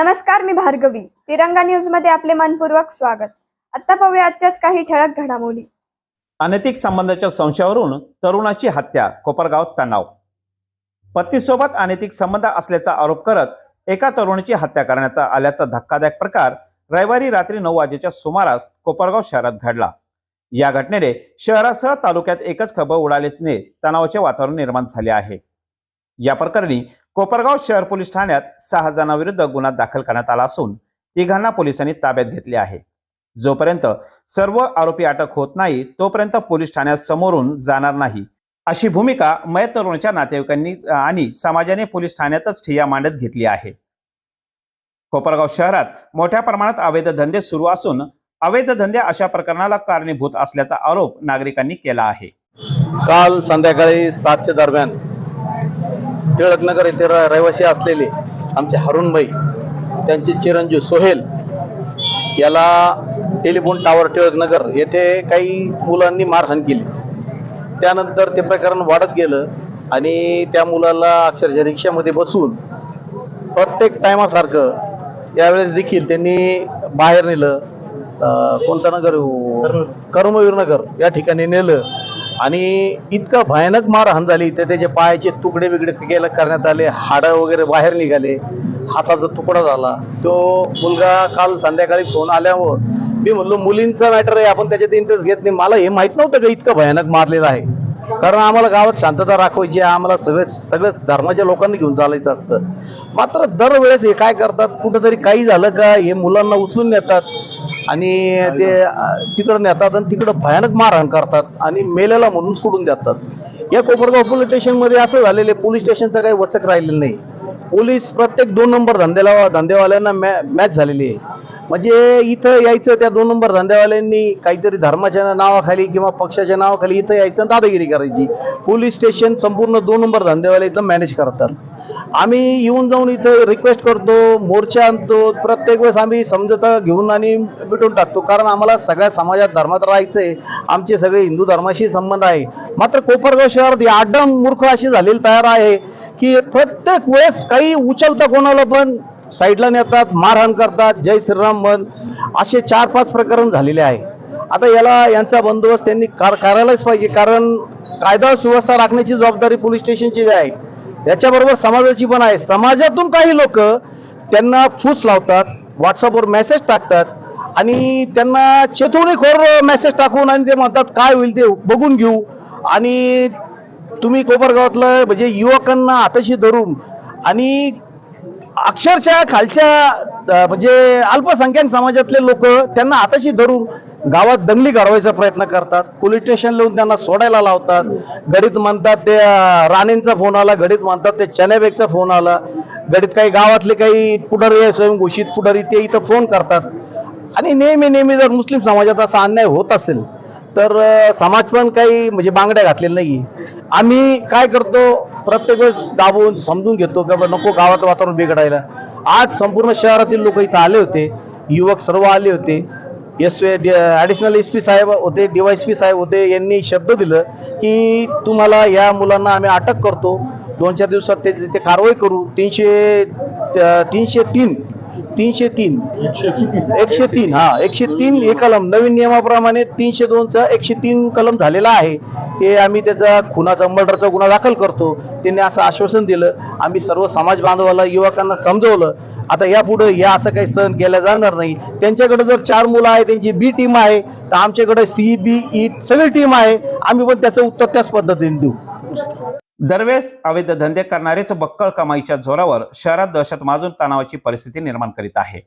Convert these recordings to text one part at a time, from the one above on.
नमस्कार मी भार्गवी. तिरंगा न्यूजमध्ये आपले मनपूर्वक स्वागत. आता पाहूया आजच्याच काही ठळक घडामोडी. अनैतिक संबंधाच्या संशयावरून तरुणाची हत्या कोपरगाव तणाव. पत्नीसोबत अनैतिक संबंध असल्याचा आरोप करत एका तरुणीची हत्या करण्याचा आल्याचा धक्कादायक प्रकार रविवारी रात्री नऊ वाजेच्या सुमारास कोपरगाव शहरात घडला. या घटनेने शहरासह तालुक्यात एकच खबर उडाल्याने तणावाचे वातावरण निर्माण झाले आहे. या प्रकरणी कोपरगाव शहर पोलीस ठाण्यात सहा जणांविरुद्ध गुन्हा दाखल करण्यात आला असून तिघांना पोलिसांनी ताब्यात घेतले आहे. जोपर्यंत सर्व आरोपी अटक होत नाही तोपर्यंत पोलीस ठाण्यात समोरून जाणार नाही. अशी भूमिका मयत तरुणाच्या नातेवाईकांनी आणि समाजाने पोलीस ठाण्यातच ठिय्या मांडत घेतली आहे. कोपरगाव शहरात मोठ्या प्रमाणात अवैध धंदे सुरू असून अवैध धंदे अशा प्रकरणाला कारणीभूत असल्याचा आरोप नागरिकांनी केला आहे. काल संध्याकाळी सातच्या दरम्यान टिळकनगर येथे रहिवासी असलेले आमचे हरुणभाई त्यांचे चिरंजीव सोहेल याला टेलिफोन टावर टिळकनगर येथे काही मुलांनी मारहाण केली. त्यानंतर ते प्रकरण वाढत गेलं आणि त्या मुलाला अक्षरशः रिक्षामध्ये बसून प्रत्येक टायमासारखं यावेळेस देखील त्यांनी बाहेर नेलं. कोणतं नगर? कर्मवीर नगर या ठिकाणी नेलं. आणि इतका भयानक मारहाण झाली. तर त्याचे पायाचे तुकडे बिकडे केलं करण्यात आले. हाडं वगैरे बाहेर निघाले. हाताचा तुकडा झाला. तो मुलगा काल संध्याकाळी फोन आल्यावर मी म्हणलो मुलींचा मॅटर आहे. आपण त्याच्यात इंटरेस्ट घेत नाही. मला हे माहीत नव्हतं का इतकं भयानक मारलेलं आहे. कारण आम्हाला गावात शांतता राखवायची आम्हाला सगळे सगळ्याच धर्माच्या लोकांनी घेऊन चालायचं असतं. मात्र दरवेळेस हे काय करतात? कुठंतरी काही झालं का? हे मुलांना उचलून नेतात. आणि ते तिकडं नेतात आणि तिकडं भयानक मारहाण करतात आणि मेलेला म्हणून सोडून देतात. या कोपरगाव पोलीस स्टेशनमध्ये असं झालेलं आहे पोलीस स्टेशनचं काही वचक राहिलेलं नाही. पोलीस प्रत्येक दोन नंबर धंद्याला धंदेवाल्यांना मॅ मॅच झालेली आहे. म्हणजे इथं यायचं त्या दोन नंबर धंदेवाल्यांनी काहीतरी धर्माच्या नावाखाली किंवा पक्षाच्या नावाखाली इथं यायचं आणि दादागिरी करायची. पोलीस स्टेशन संपूर्ण दोन नंबर धंदेवाले इथं मॅनेज करतात. आम्ही येऊन जाऊन इथं रिक्वेस्ट करतो मोर्चा आणतो प्रत्येक वेळेस आम्ही समजता घेऊन आणि मिटून टाकतो. कारण आम्हाला सगळ्या समाजात धर्मात राहायचंय आमचे सगळे हिंदू धर्माशी संबंध आहे. मात्र कोपरगाव शहरात आडम आड्डम मूर्ख अशी झालेली तयार आहे की प्रत्येक वेळेस काही उचलता कोणाला पण साईडला नेतात मारहाण करतात जय श्रीराम म्हण असे चार पाच प्रकरण झालेले आहे. आता याला यांचा बंदोबस्त त्यांनी कार करायलाच पाहिजे. कारण कायदा सुव्यवस्था राखण्याची जबाबदारी पोलीस स्टेशनची आहे त्याच्याबरोबर समाजाची पण आहे. समाजातून काही लोक त्यांना फूस लावतात व्हॉट्सअपवर मेसेज टाकतात आणि त्यांना चेतवणीखोर मेसेज टाकून आणि ते म्हणतात काय होईल ते बघून घेऊ. आणि तुम्ही कोपरगावातलं म्हणजे युवकांना हाताशी धरून आणि अक्षरशः खालच्या म्हणजे अल्पसंख्याक समाजातले लोक त्यांना हाताशी धरून गावात दंगली घडवायचा प्रयत्न करतात पोलीस स्टेशन लावून त्यांना सोडायला लावतात. गडीत म्हणतात ते राणेंचा फोन आला गडीत म्हणतात ते चनेबेगचा फोन आला. गडीत काही गावातले काही पुढारी आहे, स्वयंघोषित पुढारी ते इथं फोन करतात. आणि नेहमी नेहमी जर मुस्लिम समाजात असा अन्याय होत असेल तर समाज पण काही म्हणजे बांगड्या घातलेल्या नाही आम्ही काय करतो प्रत्येक वेळेस दाबून समजून घेतो की नको गावात वातावरण बिघडायला. आज संपूर्ण शहरातील लोक इथं आले होते युवक सर्व आले होते. एस ॲडिशनल एस पी साहेब होते डीवायएसपी साहेब होते यांनी शब्द दिलं की तुम्हाला या मुलांना आम्ही अटक करतो. दोन चार दिवसात ते ते कारवाई करू तीनशे तीनशे तीन तीनशे तीन. एकशे तीन हा एकशे तीन हे कलम. नवीन नियमाप्रमाणे तीनशे दोनचा एकशे तीन कलम झालेला आहे. ते आम्ही त्याचा खुनाचा मर्डरचा गुन्हा दाखल करतो. त्यांनी असं आश्वासन दिलं. आम्ही सर्व समाज बांधवाला युवकांना समजवलं. आता यापुढे या असं काही सहन केलं जाणार नाही. त्यांच्याकडे जर चार मुलं आहे त्यांची बी टीम आहे तर आमच्याकडे सी बी ई सगळी टीम आहे. आम्ही पण त्याचं उत्तर त्याच पद्धतीने देऊ. दरवेळेस अवैध धंदे करणारेच बक्कळ कमाईच्या जोरावर शहरात दहशत माजून तणावाची परिस्थिती निर्माण करीत आहे.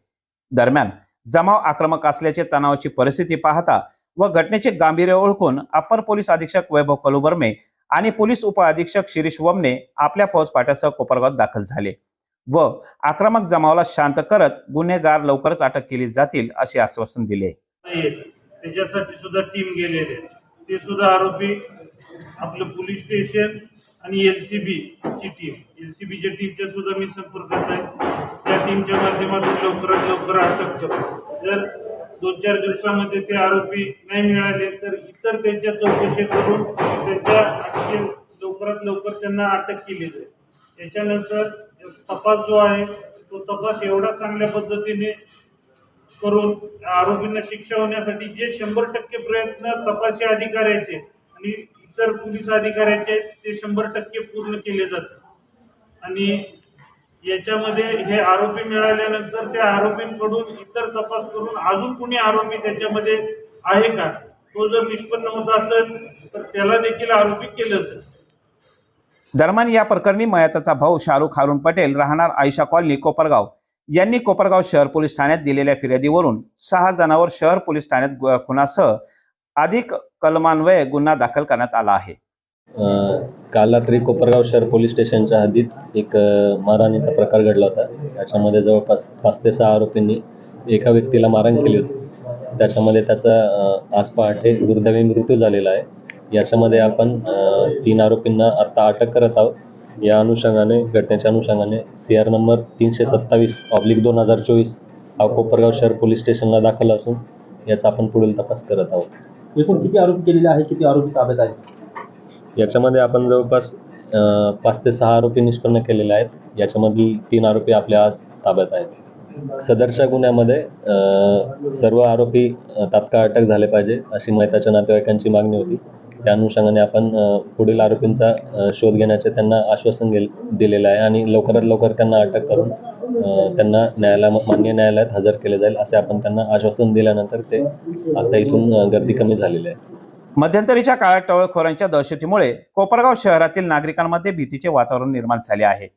दरम्यान जमाव आक्रमक असल्याचे तणावाची परिस्थिती पाहता व घटनेचे गांभीर्य ओळखून अपर पोलीस अधीक्षक वैभव कलुबर्मे आणि पोलीस उप अधीक्षक शिरीष वमने आपल्या फौजफाट्यासह कोपरगावात दाखल झाले. व आक्रमक जमावाला शांत करत गुन्हेगार लवकरच अटक केली जातील असे आश्वासन दिले. त्याच्यासाठी सुद्धा टीम गेलेले ते सुद्धा आरोपी आपलं पोलीस स्टेशन आणि एल सी बी ची टीम एल सी बीच्या टीमच्या सुद्धा मी संपर्कात आहे. त्या टीमच्या माध्यमातून लवकरात लवकर अटक करतो जर दोन चार दिवसामध्ये ते आरोपी नाही मिळाले तर इतर त्यांच्या चौकशी करून त्यांच्या लवकरात लवकर त्यांना अटक केली जाईल. त्याच्यानंतर तपास जो आहे तो तपास एवढा चांगल्या पद्धतीने करून आरोपींना शिक्षा होण्यासाठी जे शंभर टक्के प्रयत्न तपासी अधिकाऱ्याचे आणि इतर पोलीस अधिकाऱ्याचे ते शंभर टक्के पूर्ण केले जातात. आणि याच्यामध्ये हे आरोपी मिळाल्यानंतर त्या आरोपींकडून इतर तपास करून अजून कुणी आरोपी त्याच्यामध्ये आहे का? तो जर निष्पन्न होत असेल तर त्याला देखील आरोपी केलं जातं दरम्यान या प्रकरणी मयताचा भाऊ शाहरुख हारून पटेल राहणार आयशा कॉलनी कोपरगाव. यांनी कोपरगाव शहर पोलीस ठाण्यात दिलेल्या फिर्यादीवरून सहा जणांवर शहर पोलीस ठाण्यात खुनासह अधिक कलमान्वये गुन्हा दाखल करण्यात आला आहे. काल रात्री कोपरगाव शहर पोलीस स्टेशनच्या हद्दीत एक मारहाणीचा प्रकार घडला होता. त्याच्यामध्ये जवळपास पाच ते सहा आरोपींनी एका व्यक्तीला मारहाण केली होती. त्याच्यामध्ये त्याचा आज पहाटे दुर्दैवी मृत्यू झालेला आहे. याच्यामध्ये आपण तीन आरोपींना आत्ता अटक करत आहोत. या अनुषंगाने घटनेच्या अनुषंगाने सी आर नंबर तीनशे सत्तावीस ऑब्लिक दोन हजार चोवीस हा कोपरगाव शहर पोलीस स्टेशनला दाखल असून याचा आपण पुढील तपास करत आहोत. एकूण किती आरोपी केलेले आहे किती आरोपी ताब्यात आहेत? याच्यामध्ये आपण जवळपास अ, पाच ते सहा आरोपी निष्पन्न केलेले आहेत. याच्यामधील तीन आरोपी आपल्या आज ताब्यात आहेत. सदरच्या गुन्ह्यामध्ये अ, सर्व आरोपी तात्काळ अटक झाले पाहिजे अशी मैताच्या नातेवाईकांची मागणी होती. त्या अनुषंगाने आपण पुढील आरोपींचा शोध घेण्याचे त्यांना आश्वासन दिलेलं आहे आणि लवकरात लवकर त्यांना अटक करून त्यांना न्यायालया मान्य न्यायालयात हजर केले जाईल असे आपण त्यांना आश्वासन दिल्यानंतर ते आता इथून गर्दी कमी झालेली आहे. मध्यंतरीच्या काळात टवळखोरांच्या दहशतीमुळे कोपरगाव शहरातील नागरिकांमध्ये भीतीचे वातावरण निर्माण झाले आहे.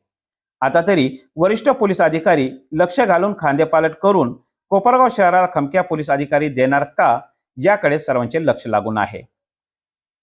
आता तरी वरिष्ठ पोलीस अधिकारी लक्ष घालून खांदेपालट करून कोपरगाव शहराला खमक्या पोलीस अधिकारी देणार का याकडे सर्वांचे लक्ष लागून आहे.